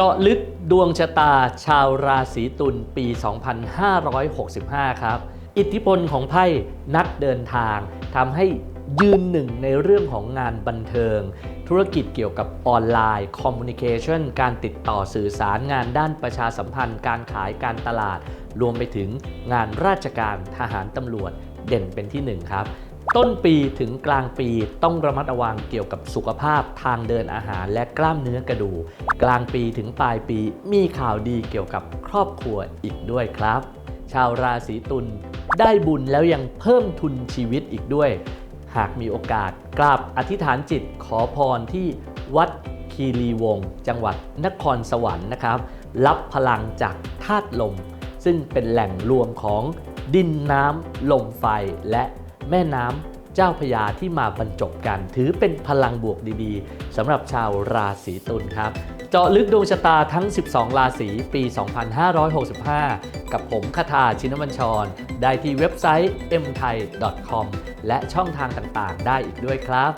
เจาะลึกดวงชะตาชาวราศีตุลปี 2565 ครับ อิทธิพลของไพ่นักเดินทางทำให้ยืนหนึ่งในเรื่องของงานบันเทิง ธุรกิจเกี่ยวกับออนไลน์คอมมูนิเคชันการติดต่อสื่อสารงานด้านประชาสัมพันธ์ การขายการตลาด รวมไปถึงงานราชการทหารตำรวจเด่นเป็นที่หนึ่งครับ ต้นปีถึงกลางปีต้องระมัดระวังเกี่ยวกับสุขภาพทางเดินอาหารและกล้ามเนื้อกระดูกกลางปีถึงปลายปีมีข่าวดีเกี่ยวกับครอบครัวอีกด้วยครับ ชาวราศีตุลได้บุญแล้วยังเพิ่มทุนชีวิตอีกด้วย หากมีโอกาสกราบอธิษฐานจิตขอพรที่วัดคีรีวงศ์จังหวัดนครสวรรค์นะครับ รับพลังจากธาตุลม ซึ่งเป็นแหล่งรวมของดินน้ำลมไฟและ แม่น้ำเจ้าพยาที่มาบรรจบกัน ถือเป็นพลังบวกดีๆสำหรับชาวราศีตุลครับ เจาะลึกดวงชะตาทั้ง 12 ราศีปี 2565 กับผมคาถาชินบัญชร ได้ที่เว็บไซต์ mthai.com และช่องทางต่างๆ ได้อีกด้วยครับ